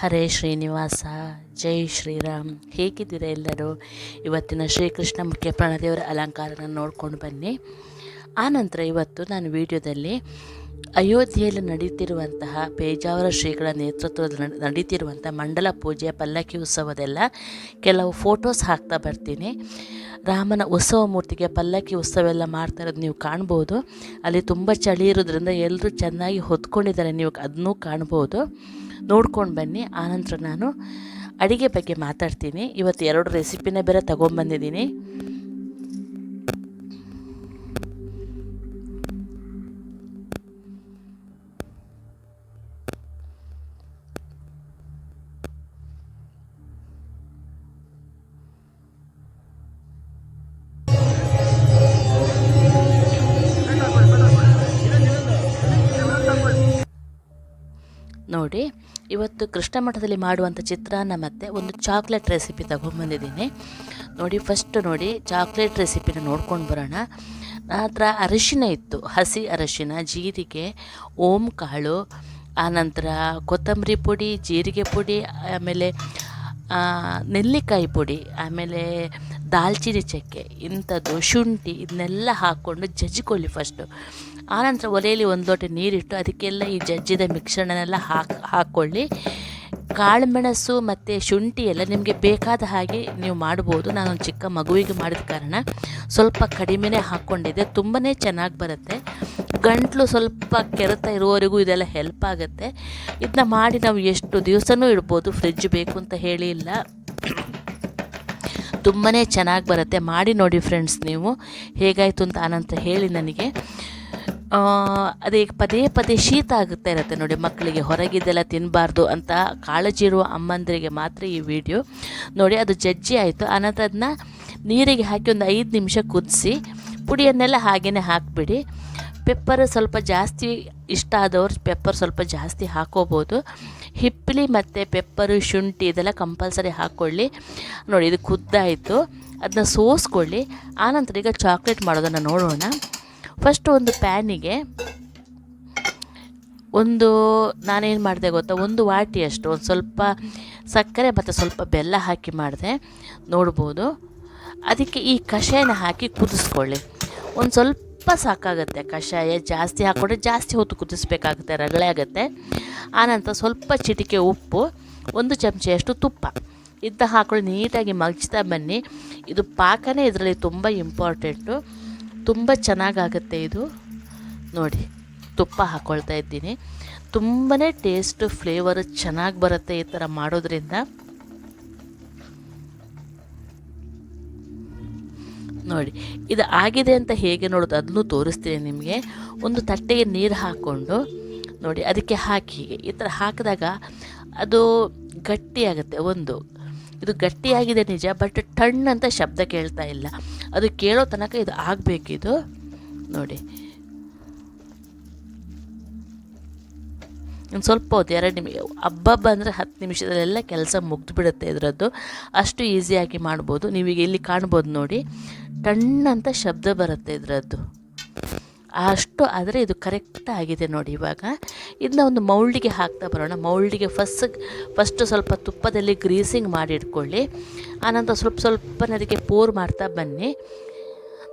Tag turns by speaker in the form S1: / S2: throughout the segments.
S1: ಹರೇ ಶ್ರೀನಿವಾಸ, ಜೈ ಶ್ರೀರಾಮ್. ಹೇಗಿದ್ದೀರಾ ಎಲ್ಲರೂ? ಇವತ್ತಿನ ಶ್ರೀಕೃಷ್ಣ ಮುಖ್ಯ ಪ್ರಾಣದೇವರ ಅಲಂಕಾರನ ನೋಡ್ಕೊಂಡು ಬನ್ನಿ. ಆನಂತರ ಇವತ್ತು ನಾನು ವಿಡಿಯೋದಲ್ಲಿ ಅಯೋಧ್ಯೆಯಲ್ಲಿ ನಡೀತಿರುವಂತಹ ಪೇಜಾವರ ಶ್ರೀಗಳ ನೇತೃತ್ವದಲ್ಲಿ ನಡ ನಡೀತಿರುವಂಥ ಮಂಡಲ ಪೂಜೆ ಪಲ್ಲಕ್ಕಿ ಉತ್ಸವದೆಲ್ಲ ಕೆಲವು ಫೋಟೋಸ್ ಹಾಕ್ತಾ ಬರ್ತೀನಿ. ರಾಮನ ಉತ್ಸವ ಮೂರ್ತಿಗೆ ಪಲ್ಲಕ್ಕಿ ಉತ್ಸವ ಎಲ್ಲ ಮಾಡ್ತಾ ಇರೋದು ನೀವು ಕಾಣ್ಬೋದು. ಅಲ್ಲಿ ತುಂಬ ಚಳಿ ಇರೋದ್ರಿಂದ ಎಲ್ಲರೂ ಚೆನ್ನಾಗಿ ಹೊತ್ಕೊಂಡಿದ್ದಾರೆ ನೀವು ಅದನ್ನೂ ಕಾಣ್ಬೋದು. ನೋಡ್ಕೊಂಡು ಬನ್ನಿ. ಆನಂತರ ನಾನು ಅಡಿಗೆ ಬಗ್ಗೆ ಮಾತಾಡ್ತೀನಿ. ಇವತ್ತು ಎರಡು ರೆಸಿಪಿನೇ ಬೇರೆ ತೊಗೊಂಬಂದಿದ್ದೀನಿ ನೋಡಿ ಇವತ್ತು ಕೃಷ್ಣ ಮಠದಲ್ಲಿ ಮಾಡುವಂಥ ಚಿತ್ರಾನ್ನ ಮತ್ತು ಒಂದು ಚಾಕ್ಲೇಟ್ ರೆಸಿಪಿ ತಗೊಂಬಂದಿದ್ದೀನಿ ನೋಡಿ ಫಸ್ಟ್ ನೋಡಿ, ಚಾಕ್ಲೇಟ್ ರೆಸಿಪಿನ ನೋಡ್ಕೊಂಡು ಬರೋಣ. ನನ್ನ ಹತ್ರ ಅರಿಶಿನ ಇತ್ತು, ಹಸಿ ಅರಿಶಿನ, ಜೀರಿಗೆ, ಓಂ ಕಾಳು, ಆನಂತರ ಕೊತ್ತಂಬರಿ ಪುಡಿ, ಜೀರಿಗೆ ಪುಡಿ, ಆಮೇಲೆ ನೆಲ್ಲಿಕಾಯಿ ಪುಡಿ, ಆಮೇಲೆ ದಾಲ್ಚಿನ್ನಿ ಚಕ್ಕೆ, ಇಂಥದ್ದು ಶುಂಠಿ ಇದನ್ನೆಲ್ಲ ಹಾಕ್ಕೊಂಡು ಜಜ್ಜಿಕೊಳ್ಳಿ ಫಸ್ಟು ಆನಂತರ ಒಲೆಯಲ್ಲಿ ಒಂದು ಲೋಟ ನೀರಿಟ್ಟು ಅದಕ್ಕೆಲ್ಲ ಈ ಜಜ್ಜಿದ ಮಿಶ್ರಣನೆಲ್ಲ ಹಾಕಿ, ಹಾಕ್ಕೊಳ್ಳಿ. ಕಾಳುಮೆಣಸು ಮತ್ತು ಶುಂಠಿ ಎಲ್ಲ ನಿಮಗೆ ಬೇಕಾದ ಹಾಗೆ ನೀವು ಮಾಡ್ಬೋದು. ನಾನು ಚಿಕ್ಕ ಮಗುವಿಗೆ ಮಾಡಿದ ಕಾರಣ ಸ್ವಲ್ಪ ಕಡಿಮೆನೇ ಹಾಕ್ಕೊಂಡಿದ್ದೆ. ತುಂಬಾ ಚೆನ್ನಾಗಿ ಬರುತ್ತೆ. ಗಂಟ್ಲು ಸ್ವಲ್ಪ ಕೆರೆತ ಇರುವವರೆಗೂ ಇದೆಲ್ಲ ಹೆಲ್ಪ್ ಆಗುತ್ತೆ. ಇದನ್ನ ಮಾಡಿ ನಾವು ಎಷ್ಟು ದಿವಸನೂ ಇಡ್ಬೋದು. ಫ್ರಿಜ್ ಬೇಕು ಅಂತ ಹೇಳಿ ಇಲ್ಲ ತುಂಬಾ ಚೆನ್ನಾಗಿ ಬರುತ್ತೆ. ಮಾಡಿ ನೋಡಿ ಫ್ರೆಂಡ್ಸ್ ನೀವು. ಹೇಗಾಯಿತು ಅಂತ ಆನಂತರ ಹೇಳಿ ನನಗೆ. ಅದೇ ಪದೇ ಪದೇ ಶೀತ ಆಗುತ್ತಾ ಇರುತ್ತೆ ನೋಡಿ ಮಕ್ಕಳಿಗೆ. ಹೊರಗಿದ್ದೆಲ್ಲ ತಿನ್ನಬಾರ್ದು ಅಂತ ಕಾಳಜಿ ಇರುವ ಅಮ್ಮಂದರಿಗೆ ಮಾತ್ರ ಈ ವಿಡಿಯೋ ನೋಡಿ ಅದು ಜಜ್ಜಿ ಆಯಿತು. ಆನಂತರ ಅದನ್ನ ನೀರಿಗೆ ಹಾಕಿ ಒಂದು ಐದು ನಿಮಿಷ ಕುದಿಸಿ, ಪುಡಿಯನ್ನೆಲ್ಲ ಹಾಗೇ ಹಾಕಿಬಿಡಿ. ಪೆಪ್ಪರ್ ಸ್ವಲ್ಪ ಜಾಸ್ತಿ ಇಷ್ಟ ಆದವ್ರು ಪೆಪ್ಪರ್ ಸ್ವಲ್ಪ ಜಾಸ್ತಿ ಹಾಕೋಬೋದು. ಹಿಪ್ಪಲಿ ಮತ್ತು ಪೆಪ್ಪರು, ಶುಂಠಿ ಇದೆಲ್ಲ ಕಂಪಲ್ಸರಿ ಹಾಕ್ಕೊಳ್ಳಿ. ನೋಡಿ, ಇದು ಕುದ್ದಾಯಿತು. ಅದನ್ನ ಸೋಸ್ಕೊಳ್ಳಿ. ಆನಂತರ ಈಗ ಚಾಕ್ಲೇಟ್ ಮಾಡೋದನ್ನು ನೋಡೋಣ. ಫಸ್ಟು ಒಂದು ಪ್ಯಾನಿಗೆ ಒಂದು, ನಾನೇನು ಮಾಡಿದೆ ಗೊತ್ತಾ? ಒಂದು ವಾಟಿಯಷ್ಟು ಒಂದು ಸ್ವಲ್ಪ ಸಕ್ಕರೆ ಮತ್ತು ಸ್ವಲ್ಪ ಬೆಲ್ಲ ಹಾಕಿ ಮಾಡಿದೆ. ನೋಡ್ಬೋದು. ಅದಕ್ಕೆ ಈ ಕಷಾಯನ ಹಾಕಿ ಕುದಿಸ್ಕೊಳ್ಳಿ. ಒಂದು ಸ್ವಲ್ಪ ಸಾಕಾಗುತ್ತೆ, ಕಷಾಯ ಜಾಸ್ತಿ ಹಾಕ್ಕೊಂಡ್ರೆ ಜಾಸ್ತಿ ಹೊತ್ತು ಕುದಿಸ್ಬೇಕಾಗುತ್ತೆ, ರಗಳೆ ಆಗುತ್ತೆ. ಆನಂತರ ಸ್ವಲ್ಪ ಚಿಟಿಕೆ ಉಪ್ಪು, ಒಂದು ಚಮಚೆಯಷ್ಟು ತುಪ್ಪ. ಇದ್ದ ಹಾಕೊಳ್ಳಿ ನೀಟಾಗಿ ಮಗ್ಚ್ತಾ ಬನ್ನಿ. ಇದು ಪಾಕನೇ ಇದರಲ್ಲಿ ತುಂಬ ಇಂಪಾರ್ಟೆಂಟು. ತುಂಬ ಚೆನ್ನಾಗಾಗುತ್ತೆ ಇದು. ನೋಡಿ, ತುಪ್ಪ ಹಾಕ್ಕೊಳ್ತಾ ಇದ್ದೀನಿ. ತುಂಬಾ ಟೇಸ್ಟ್, ಫ್ಲೇವರ್ ಚೆನ್ನಾಗಿ ಬರುತ್ತೆ ಈ ಥರ ಮಾಡೋದ್ರಿಂದ. ನೋಡಿ, ಇದು ಆಗಿದೆ ಅಂತ ಹೇಗೆ ನೋಡೋದು, ಅದನ್ನು ತೋರಿಸ್ತೀನಿ ನಿಮಗೆ. ಒಂದು ತಟ್ಟೆಗೆ ನೀರು ಹಾಕ್ಕೊಂಡು, ನೋಡಿ, ಅದಕ್ಕೆ ಹಾಕಿ ಹೀಗೆ. ಈ ಥರ ಹಾಕಿದಾಗ ಅದು ಗಟ್ಟಿಯಾಗುತ್ತೆ, ಒಂದು. ಇದು ಗಟ್ಟಿಯಾಗಿದೆ ನಿಜ, ಬಟ್ ಟಣ್ ಅಂತ ಶಬ್ದ ಕೇಳ್ತಾ ಇಲ್ಲ. ಅದು ಕೇಳೋ ತನಕ ಇದು ಆಗಬೇಕಿದು ನೋಡಿ. ಒಂದು ಸ್ವಲ್ಪ ಹೊತ್ತು, ಎರಡು ನಿಮಿಷ ಹಬ್ಬ ಅಂದರೆ ಹತ್ತು ನಿಮಿಷದಲ್ಲೆಲ್ಲ ಕೆಲಸ ಮುಗ್ದು ಬಿಡುತ್ತೆ ಇದರದ್ದು. ಅಷ್ಟು ಈಸಿಯಾಗಿ ಮಾಡ್ಬೋದು. ನೀವೀಗ ಇಲ್ಲಿ ಕಾಣ್ಬೋದು ನೋಡಿ. ಟಣ್ ಅಂತ ಶಬ್ದ ಬರುತ್ತೆ ಇದರದ್ದು. ಅಷ್ಟು ಆದರೆ ಇದು ಕರೆಕ್ಟ್ ಆಗಿದೆ ನೋಡಿ ಇವಾಗ. ಇದನ್ನ ಒಂದು ಮೌಲ್ಡಿಗೆ ಹಾಕ್ತಾ ಬರೋಣ. ಮೌಲ್ಡಿಗೆ ಫಸ್ಟ್ ಫಸ್ಟ್ ಸ್ವಲ್ಪ ತುಪ್ಪದಲ್ಲಿ ಗ್ರೀಸಿಂಗ್ ಮಾಡಿ ಇಟ್ಕೊಳ್ಳಿ. ಆನಂತರ ಸ್ವಲ್ಪ ಸ್ವಲ್ಪ ಅದಕ್ಕೆ ಪೋರ್ ಮಾಡ್ತಾ ಬನ್ನಿ.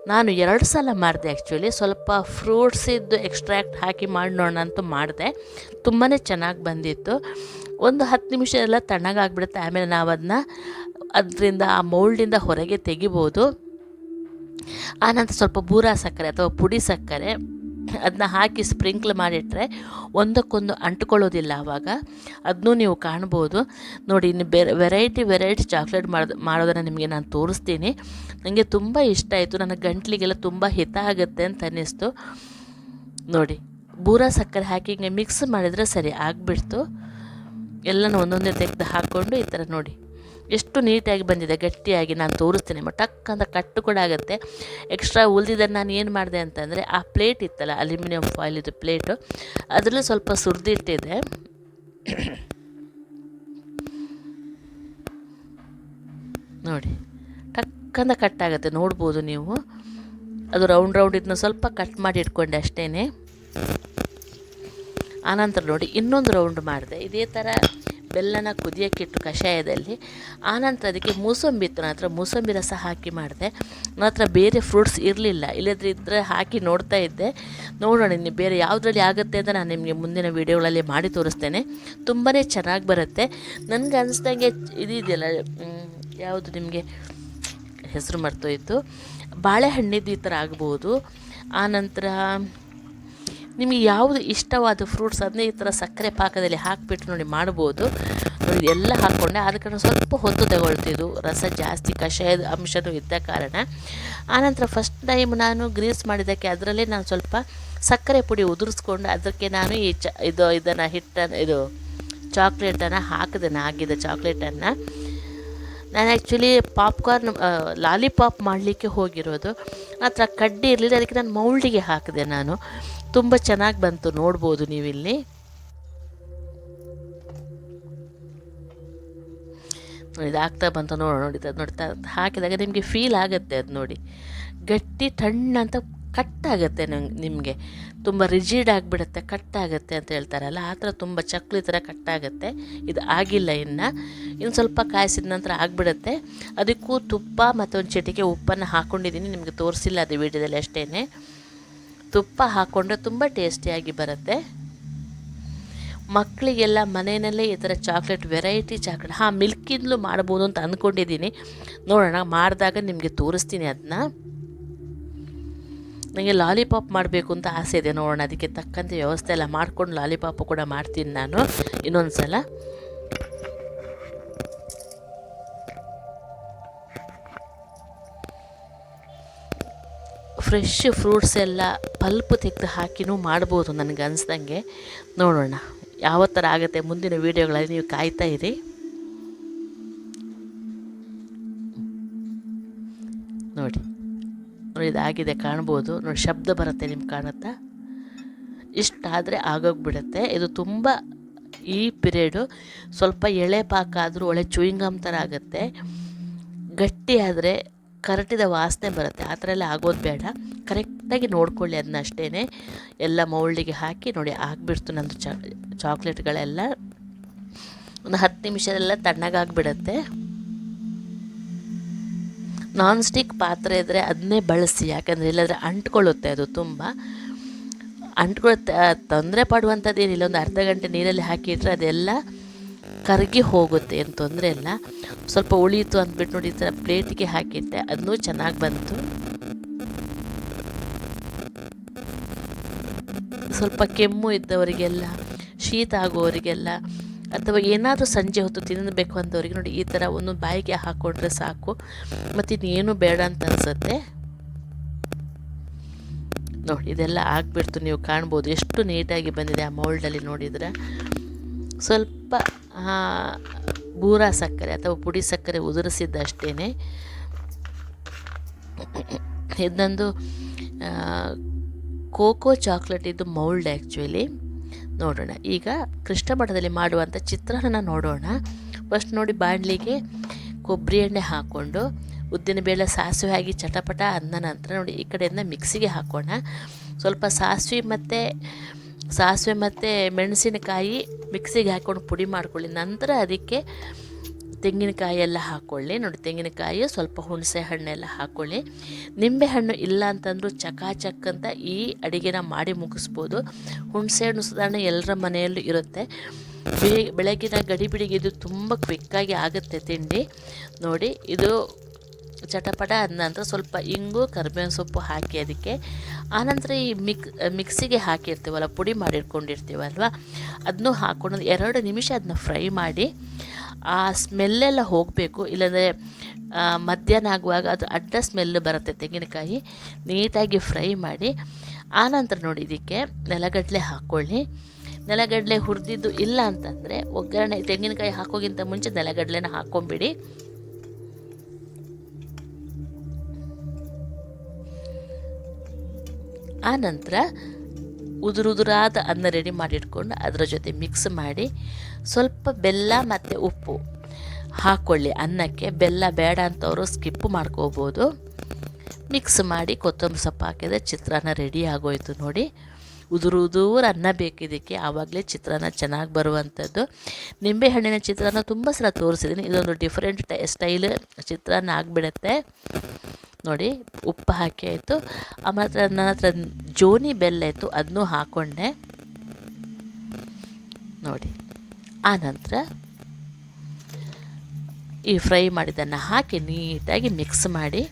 S1: ನಾನು ಎರಡು ಸಲ ಮಾಡಿದೆ ಆ್ಯಕ್ಚುಲಿ ಸ್ವಲ್ಪ ಫ್ರೂಟ್ಸಿದ್ದು ಎಕ್ಸ್ಟ್ರಾಕ್ಟ್ ಹಾಕಿ ಮಾಡಿ ನೋಡೋಣ ಅಂತ ಮಾಡಿದೆ. ತುಂಬಾ ಚೆನ್ನಾಗಿ ಬಂದಿತ್ತು. ಒಂದು ಹತ್ತು ನಿಮಿಷ ಎಲ್ಲ ತಣ್ಣಗಾಗ್ಬಿಡುತ್ತೆ. ಆಮೇಲೆ ನಾವು ಅದನ್ನ ಅದರಿಂದ ಆ ಮೌಲ್ಡಿಂದ ಹೊರಗೆ ತೆಗಿಬೋದು. ಆನಂತರ ಸ್ವಲ್ಪ ಬೂರ ಸಕ್ಕರೆ ಅಥವಾ ಪುಡಿ ಸಕ್ಕರೆ ಅದನ್ನ ಹಾಕಿ ಸ್ಪ್ರಿಂಕ್ಲ್ ಮಾಡಿಟ್ರೆ ಒಂದಕ್ಕೊಂದು ಅಂಟ್ಕೊಳ್ಳೋದಿಲ್ಲ ಆವಾಗ ಅದನ್ನೂ ನೀವು ಕಾಣ್ಬೋದು. ನೋಡಿ, ಇನ್ನು ಬೇರೆ ವೆರೈಟಿ ವೆರೈಟಿ ಚಾಕ್ಲೇಟ್ ಮಾಡೋದು ಮಾಡೋದನ್ನು ನಿಮಗೆ ನಾನು ತೋರಿಸ್ತೀನಿ. ನನಗೆ ತುಂಬ ಇಷ್ಟ ಆಯಿತು. ನನ್ನ ಗಂಟ್ಲಿಗೆಲ್ಲ ತುಂಬ ಹಿತ ಆಗುತ್ತೆ ಅಂತ ಅನ್ನಿಸ್ತು. ನೋಡಿ, ಬೂರ ಸಕ್ಕರೆ ಹಾಕಿ ಹಿಂಗೆ ಮಿಕ್ಸ್ ಮಾಡಿದರೆ ಸರಿ ಆಗಿಬಿಡ್ತು. ಎಲ್ಲನೂ ಒಂದೊಂದೇ ತೆಗೆದು ಹಾಕ್ಕೊಂಡು ಈ ಥರ ನೋಡಿ. ಎಷ್ಟು ನೀಟಾಗಿ ಬಂದಿದೆ, ಗಟ್ಟಿಯಾಗಿ ನಾನು ತೋರಿಸ್ತೀನಿ ಟಕ್ ಅಂತ ಕಟ್ಟು ಕೂಡ ಆಗುತ್ತೆ. ಎಕ್ಸ್ಟ್ರಾ ಉಳಿದಿದ್ದನ್ನು ನಾನು ಏನು ಮಾಡಿದೆ ಅಂತಂದರೆ, ಆ ಪ್ಲೇಟ್ ಇತ್ತಲ್ಲ ಅಲ್ಯೂಮಿನಿಯಂ ಇದು ಪ್ಲೇಟು ಅದರಲ್ಲೂ ಸ್ವಲ್ಪ ಸುರಿದಿಟ್ಟಿದೆ. ನೋಡಿ ಟಕ್ಕಂದ ಕಟ್ ಆಗುತ್ತೆ, ನೋಡ್ಬೋದು ನೀವು. ಅದು ರೌಂಡ್ ರೌಂಡ್ ಇದನ್ನ ಸ್ವಲ್ಪ ಕಟ್ ಮಾಡಿ ಇಟ್ಕೊಂಡೆ ಅಷ್ಟೇ ಆನಂತರ ನೋಡಿ, ಇನ್ನೊಂದು ರೌಂಡ್ ಮಾಡಿದೆ. ಇದೇ ಥರ ಬೆಲ್ಲನ ಕುದಿಯೋಕ್ಕಿಟ್ಟು ಕಷಾಯದಲ್ಲಿ, ಆನಂತರ ಅದಕ್ಕೆ ಮೂಸಂಬಿ ಇತ್ತು. ನನ್ನ ಹತ್ರ ಮೂಸಂಬಿ ರಸ ಹಾಕಿ ಮಾಡಿದೆ. ನನ್ನ ಹತ್ರ ಬೇರೆ ಫ್ರೂಟ್ಸ್ ಇರಲಿಲ್ಲ. ಇಲ್ಲದ್ರೆ ಇದ್ದರೆ ಹಾಕಿ ನೋಡ್ತಾ ಇದ್ದೆ. ನೋಡೋಣ ನೀವು ಬೇರೆ ಯಾವುದ್ರಲ್ಲಿ ಆಗುತ್ತೆ ಅಂತ ನಾನು ನಿಮಗೆ ಮುಂದಿನ ವೀಡಿಯೋಗಳಲ್ಲಿ ಮಾಡಿ ತೋರಿಸ್ತೇನೆ. ತುಂಬಾ ಚೆನ್ನಾಗಿ ಬರುತ್ತೆ. ನನಗೆ ಅನಿಸ್ದಂಗೆ ಇದಿದೆಯಲ್ಲ ಯಾವುದು ನಿಮಗೆ ಹೆಸರು ಮರ್ತೋಯಿತು? ಬಾಳೆಹಣ್ಣಿದ್ದು ಈ ಥರ ಆಗ್ಬೋದು. ಆನಂತರ ನಿಮಗೆ ಯಾವುದು ಇಷ್ಟವಾದ ಫ್ರೂಟ್ಸ್ ಅದನ್ನೇ ಈ ಥರ ಸಕ್ಕರೆ ಪಾಕದಲ್ಲಿ ಹಾಕಿಬಿಟ್ಟು ನೋಡಿ ಮಾಡ್ಬೋದು. ನೋಡಿ ಎಲ್ಲ ಹಾಕ್ಕೊಂಡೆ ಆದ ಕಾರಣ ಸ್ವಲ್ಪ ಹೊತ್ತು ತಗೊಳ್ತಿದ್ದು ರಸ ಜಾಸ್ತಿ, ಕಷಾಯದ ಅಂಶನೂ ಇದ್ದ ಕಾರಣ. ಆನಂತರ ಫಸ್ಟ್ ಟೈಮ್ ನಾನು ಗ್ರೀಸ್ ಮಾಡಿದ್ದಕ್ಕೆ ಅದರಲ್ಲೇ ನಾನು ಸ್ವಲ್ಪ ಸಕ್ಕರೆ ಪುಡಿ ಉದುರಿಸ್ಕೊಂಡು ಅದಕ್ಕೆ ನಾನು ಈ ಚ ಇದು ಇದನ್ನು ಹಿಟ್ಟನ್ನು, ಇದು ಚಾಕ್ಲೇಟನ್ನು ಹಾಕಿದೆ ಆಗಿದ್ದ ಚಾಕ್ಲೇಟನ್ನು ನಾನು ಆ್ಯಕ್ಚುಲಿ ಪಾಪ್ಕಾರ್ನ್ ಲಾಲಿಪಾಪ್ ಮಾಡಲಿಕ್ಕೆ ಹೋಗಿರೋದು. ಆ ಥರ ಕಡ್ಡಿ ಇರಲಿಲ್ಲ, ಅದಕ್ಕೆ ನಾನು ಮೌಲ್ಡಿಗೆ ಹಾಕಿದೆ ನಾನು. ತುಂಬ ಚೆನ್ನಾಗಿ ಬಂತು, ನೋಡ್ಬೋದು ನೀವಿಲ್ಲಿ. ಇದಾಗ್ತಾ ಬಂತು, ನೋಡಿ ನೋಡಿ ನೋಡ್ತಾ ಹಾಕಿದಾಗ ನಿಮಗೆ ಫೀಲ್ ಆಗುತ್ತೆ ಅದು ನೋಡಿ. ಗಟ್ಟಿ ತಣ್ಣ ಅಂತ ಕಟ್ ಆಗುತ್ತೆ ನಂಗೆ, ನಿಮಗೆ. ತುಂಬ ರಿಜಿಡ್ ಆಗಿಬಿಡುತ್ತೆ ಕಟ್ ಆಗುತ್ತೆ ಅಂತ ಹೇಳ್ತಾರಲ್ಲ, ಆ ಥರ ತುಂಬ ಚಕ್ಲಿ ಥರ ಕಟ್ ಆಗುತ್ತೆ ಇದು ಆಗಿಲ್ಲ ಇನ್ನು. ಇನ್ನು ಸ್ವಲ್ಪ ಕಾಯಿಸಿದ ನಂತರ ಆಗಿಬಿಡುತ್ತೆ. ಅದಕ್ಕೂ ತುಪ್ಪ ಮತ್ತು ಒಂದು ಚಿಟಿಕೆ ಉಪ್ಪನ್ನು ಹಾಕ್ಕೊಂಡಿದ್ದೀನಿ ನಿಮಗೆ ತೋರಿಸಿಲ್ಲ ಅದು ವೀಡಿಯೋದಲ್ಲಿ ಅಷ್ಟೇ ತುಪ್ಪ ಹಾಕ್ಕೊಂಡ್ರೆ ತುಂಬ ಟೇಸ್ಟಿಯಾಗಿ ಬರುತ್ತೆ. ಮಕ್ಕಳಿಗೆಲ್ಲ ಮನೆಯಲ್ಲೇ ಈ ಥರ ಚಾಕ್ಲೇಟ್ ವೆರೈಟಿ ಚಾಕ್ಲೇಟ್, ಹಾಂ, ಮಿಲ್ಕಿಂದಲೂ ಮಾಡ್ಬೋದು ಅಂತ ಅಂದ್ಕೊಂಡಿದ್ದೀನಿ ನೋಡೋಣ, ಮಾಡಿದಾಗ ನಿಮಗೆ ತೋರಿಸ್ತೀನಿ ಅದನ್ನ. ನನಗೆ ಲಾಲಿಪಾಪ್ ಮಾಡಬೇಕು ಅಂತ ಆಸೆ ಇದೆ ನೋಡೋಣ, ಅದಕ್ಕೆ ತಕ್ಕಂತೆ ವ್ಯವಸ್ಥೆ ಎಲ್ಲ ಮಾಡ್ಕೊಂಡು ಲಾಲಿಪಾಪ್ ಕೂಡ ಮಾಡ್ತೀನಿ ನಾನು ಇನ್ನೊಂದು ಸಲ ಫ್ರೆಶ್ ಫ್ರೂಟ್ಸ್ ಎಲ್ಲ ಪಲ್ಪ್ ತೆಗೆದು ಹಾಕಿನೂ ಮಾಡ್ಬೋದು ನನಗೆ ಅನಿಸ್ದಂಗೆ. ನೋಡೋಣ ಯಾವ ಥರ ಆಗುತ್ತೆ ಮುಂದಿನ ವೀಡಿಯೋಗಳಲ್ಲಿ ನೀವು ಕಾಯ್ತಾ ಇರಿ. ನೋಡಿ ಇದಾಗಿದೆ ಕಾಣ್ಬೋದು. ನೋಡಿ, ಶಬ್ದ ಬರುತ್ತೆ ನಿಮ್ಗೆ ಕಾಣುತ್ತಾ? ಇಷ್ಟಾದರೆ ಆಗೋಗ್ಬಿಡುತ್ತೆ. ಇದು ತುಂಬ ಈ ಪಿರಿಯಡು ಸ್ವಲ್ಪ ಎಳೆ ಪಾಕ ಆದರೂ ಒಳ್ಳೆ ಚೂಯಿಂಗಮ್ ಥರ ಆಗುತ್ತೆ. ಗಟ್ಟಿ ಆದರೆ ಕರಟಿದ ವಾಸನೆ ಬರುತ್ತೆ. ಆ ಥರ ಎಲ್ಲ ಆಗೋದು ಬೇಡ. ಕರೆಕ್ಟಾಗಿ ನೋಡ್ಕೊಳ್ಳಿ ಅದನ್ನ ಅಷ್ಟೇ ಎಲ್ಲ ಮೌಲ್ಡಿಗೆ ಹಾಕಿ ನೋಡಿ, ಆಗಿಬಿಡ್ತು ನಂದು ಚಾಕ್ಲೇಟ್ಗಳೆಲ್ಲ. ಒಂದು ಹತ್ತು ನಿಮಿಷದೆಲ್ಲ ತಣ್ಣಗಾಗ್ಬಿಡತ್ತೆ. ನಾನ್ ಸ್ಟಿಕ್ ಪಾತ್ರೆ ಇದ್ದರೆ ಅದನ್ನೇ ಬಳಸಿ, ಯಾಕಂದರೆ ಇಲ್ಲಾಂದರೆ ಅಂಟ್ಕೊಳ್ಳುತ್ತೆ ಅದು ತುಂಬ. ಅಂಟ್ಕೊಳ್ಳುತ್ತೆ ತೊಂದರೆ ಪಡುವಂಥದ್ದೇನಿಲ್ಲ ಒಂದು ಅರ್ಧ ಗಂಟೆ ನೀರಲ್ಲಿ ಹಾಕಿಟ್ರೆ ಅದೆಲ್ಲ ಕರಗಿ ಹೋಗುತ್ತೆ, ಏನು ತೊಂದರೆ ಇಲ್ಲ. ಸ್ವಲ್ಪ ಉಳಿಯಿತು ಅಂದ್ಬಿಟ್ಟು ನೋಡಿ, ಈ ಥರ ಪ್ಲೇಟಿಗೆ ಹಾಕಿಟ್ಟೆ ಅದನ್ನೂ ಚೆನ್ನಾಗಿ ಬಂತು. ಸ್ವಲ್ಪ ಕೆಮ್ಮು ಇದ್ದವರಿಗೆಲ್ಲ, ಶೀತ ಆಗುವವರಿಗೆಲ್ಲ ಅಥವಾ ಏನಾದರೂ ಸಂಜೆ ಹೊತ್ತು ತಿನ್ನಬೇಕು ಅಂತವರಿಗೆ ನೋಡಿ, ಈ ಥರ ಒಂದು ಬಾಯಿಗೆ ಹಾಕ್ಕೊಂಡ್ರೆ ಸಾಕು. ಮತ್ತು ಇನ್ನೇನು ಬೇಡ ಅಂತ ಅನಿಸುತ್ತೆ? ನೋಡಿ, ಇದೆಲ್ಲ ಆಗಿಬಿಡ್ತು. ನೀವು ಕಾಣ್ಬೋದು. ಎಷ್ಟು ನೀಟಾಗಿ ಬಂದಿದೆ ಆ ಮೌಲ್ಡಲ್ಲಿ ನೋಡಿದರೆ. ಸ್ವಲ್ಪ ಬೂರ ಬೂರಾ ಸಕ್ಕರೆ ಅಥವಾ ಪುಡಿ ಸಕ್ಕರೆ ಉದುರಿಸಿದ್ದಷ್ಟೇ ಇದೊಂದು ಕೋಕೋ ಚಾಕ್ಲೇಟ್ ಇದು ಮೌಲ್ಡ್ ಆ್ಯಕ್ಚುಲಿ ನೋಡೋಣ. ಈಗ ಕೃಷ್ಣ ಮಠದಲ್ಲಿ ಮಾಡುವಂಥ ಚಿತ್ರಾನ್ನ ನೋಡೋಣ. ಫಸ್ಟ್ ನೋಡಿ ಬಾಣಲಿಗೆ ಕೊಬ್ಬರಿ ಎಣ್ಣೆ ಹಾಕ್ಕೊಂಡು ಉದ್ದಿನಬೇಳೆ ಸಾಸಿವೆ ಹಾಕಿ ಚಟಪಟ ಅಂದ ನಂತರ ನೋಡಿ ಈ ಕಡೆಯಿಂದ ಮಿಕ್ಸಿಗೆ ಹಾಕೋಣ. ಸ್ವಲ್ಪ ಸಾಸಿವೆ ಮತ್ತು ಸಾಸಿವೆ ಮತ್ತು ಮೆಣಸಿನಕಾಯಿ ಮಿಕ್ಸಿಗೆ ಹಾಕ್ಕೊಂಡು ಪುಡಿ ಮಾಡ್ಕೊಳ್ಳಿ. ನಂತರ ಅದಕ್ಕೆ ತೆಂಗಿನಕಾಯಿ ಎಲ್ಲ ಹಾಕ್ಕೊಳ್ಳಿ ನೋಡಿ ತೆಂಗಿನಕಾಯಿ ಸ್ವಲ್ಪ ಹುಣಸೆ ಹಣ್ಣೆಲ್ಲ ಹಾಕ್ಕೊಳ್ಳಿ ನಿಂಬೆಹಣ್ಣು ಇಲ್ಲ ಅಂತಂದರೂ ಚಕಾಚಕ್ ಅಂತ ಈ ಅಡಿಗೆನ ಮಾಡಿ ಮುಗಿಸ್ಬೋದು. ಹುಣಸೆ ಹಣ್ಣು ಸಾಧಾರಣ ಎಲ್ಲರ ಮನೆಯಲ್ಲೂ ಇರುತ್ತೆ. ಬೆಳಗಿನ ಗಡಿಬಿಡಿಗೆ ಇದು ತುಂಬ ಕ್ವಿಕ್ಕಾಗಿ ಆಗುತ್ತೆ ತಿಂಡಿ. ನೋಡಿ, ಇದು ಚಟಪಟ ಆದ ನಂತರ ಸ್ವಲ್ಪ ಇಂಗು, ಕರಿಬೇವಿನ ಸೊಪ್ಪು ಹಾಕಿ ಅದಕ್ಕೆ. ಆನಂತರ ಈ ಮಿಕ್, ಮಿಕ್ಸಿಗೆ ಹಾಕಿರ್ತೀವಲ್ಲ, ಪುಡಿ ಮಾಡಿಟ್ಕೊಂಡಿರ್ತೀವಲ್ವ? ಅದನ್ನು ಹಾಕ್ಕೊಂಡು ಎರಡು ನಿಮಿಷ ಅದನ್ನ ಫ್ರೈ ಮಾಡಿ ಆ ಸ್ಮೆಲ್ಲೆಲ್ಲ ಹೋಗಬೇಕು. ಇಲ್ಲಾಂದರೆ ಮಧ್ಯಾಹ್ನ ಆಗುವಾಗ ಅದು ಅಡ್ಡ ಸ್ಮೆಲ್ ಬರುತ್ತೆ ತೆಂಗಿನಕಾಯಿ. ನೀಟಾಗಿ ಫ್ರೈ ಮಾಡಿ ಆನಂತರ ನೋಡಿ ಇದಕ್ಕೆ ನೆಲಗಡಲೆ ಹಾಕ್ಕೊಳ್ಳಿ ನೆಲಗಡಲೆ ಹುರಿದಿದ್ದು ಇಲ್ಲ ಅಂತಂದರೆ, ಒಗ್ಗರಣೆ, ತೆಂಗಿನಕಾಯಿ ಹಾಕೋಗಿಂತ ಮುಂಚೆ ನೆಲಗಡಲೆನ ಹಾಕ್ಕೊಂಬಿಡಿ ಆ ನಂತರ ಉದುರುದುರಾದ ಅನ್ನ ರೆಡಿ ಮಾಡಿಟ್ಕೊಂಡು ಅದರ ಜೊತೆ ಮಿಕ್ಸ್ ಮಾಡಿ ಸ್ವಲ್ಪ ಬೆಲ್ಲ ಮತ್ತು ಉಪ್ಪು ಹಾಕ್ಕೊಳ್ಳಿ ಅನ್ನಕ್ಕೆ. ಬೆಲ್ಲ ಬೇಡ ಅಂತವರು ಸ್ಕಿಪ್ ಮಾಡ್ಕೋಬೋದು. ಮಿಕ್ಸ್ ಮಾಡಿ ಕೊತ್ತಂಬರಿ ಸೊಪ್ಪು ಹಾಕಿದ್ರೆ ಚಿತ್ರಾನ್ನ ರೆಡಿ ಆಗೋಯ್ತು ನೋಡಿ. ಉದುರು ಅನ್ನ ಬೇಕಿದ್ದಕ್ಕೆ ಆವಾಗಲೇ ಚಿತ್ರಾನ್ನ ಚೆನ್ನಾಗಿ ಬರುವಂಥದ್ದು ನಿಂಬೆಹಣ್ಣಿನ ಚಿತ್ರಾನ್ನ ತುಂಬ ಸಲ ತೋರಿಸಿದ್ದೀನಿ ಇದೊಂದು ಡಿಫ್ರೆಂಟ್ ಟೈ ಸ್ಟೈಲ್ ಚಿತ್ರಾನ್ನ ಆಗಿಬಿಡುತ್ತೆ. ನೋಡಿ, ಉಪ್ಪು ಹಾಕಿ ಆಯಿತು. ಆಮೇಲೆ ನನ್ನ ಹತ್ರ ಜೋನಿ ಬೆಲ್ಲ ಇತ್ತು ಅದನ್ನೂ ಹಾಕ್ಕೊಂಡೆ ನೋಡಿ ಆನಂತರ ಈ ಫ್ರೈ ಮಾಡಿದ್ದನ್ನು ಹಾಕಿ ನೀಟಾಗಿ ಮಿಕ್ಸ್ ಮಾಡಿ.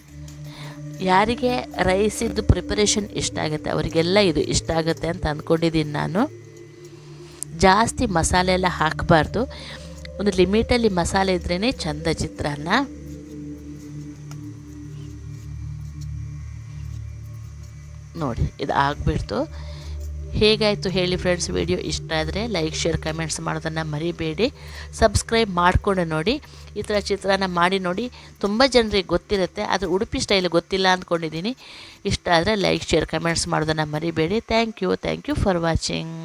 S1: ಯಾರಿಗೆ ರೈಸಿದ್ದು ಪ್ರಿಪರೇಷನ್ ಇಷ್ಟ ಆಗುತ್ತೆ, ಅವರಿಗೆಲ್ಲ ಇದು ಇಷ್ಟ ಆಗುತ್ತೆ ಅಂತ ಅಂದ್ಕೊಂಡಿದ್ದೀನಿ ನಾನು. ಜಾಸ್ತಿ ಮಸಾಲೆ ಎಲ್ಲ ಹಾಕಬಾರ್ದು. ಒಂದು ಲಿಮಿಟಲ್ಲಿ ಮಸಾಲೆ ಇದ್ರೇ ಚಂದ ಚಿತ್ರಾನ್ನ. ನೋಡಿ, ಇದು ಆಗಿಬಿಡ್ತು. ಹೇಗಾಯಿತು ಹೇಳಿ ಫ್ರೆಂಡ್ಸ್ ವಿಡಿಯೋ ಇಷ್ಟ ಆದರೆ ಲೈಕ್ ಶೇರ್ ಕಮೆಂಟ್ಸ್ ಮಾಡೋದನ್ನು ಮರಿಬೇಡಿ. ಸಬ್ಸ್ಕ್ರೈಬ್ ಮಾಡಿಕೊಂಡು ನೋಡಿ. ಈ ಥರ ಚಿತ್ರಾನ್ನ ಮಾಡಿ ನೋಡಿ. ತುಂಬ ಜನರಿಗೆ ಗೊತ್ತಿರುತ್ತೆ. ಆದರೆ ಉಡುಪಿ ಸ್ಟೈಲ್ ಗೊತ್ತಿಲ್ಲ ಅಂದ್ಕೊಂಡಿದ್ದೀನಿ. ಇಷ್ಟ ಆದರೆ ಲೈಕ್ ಶೇರ್ ಕಮೆಂಟ್ಸ್ ಮಾಡೋದನ್ನು ಮರಿಬೇಡಿ. Thank you thank you for watching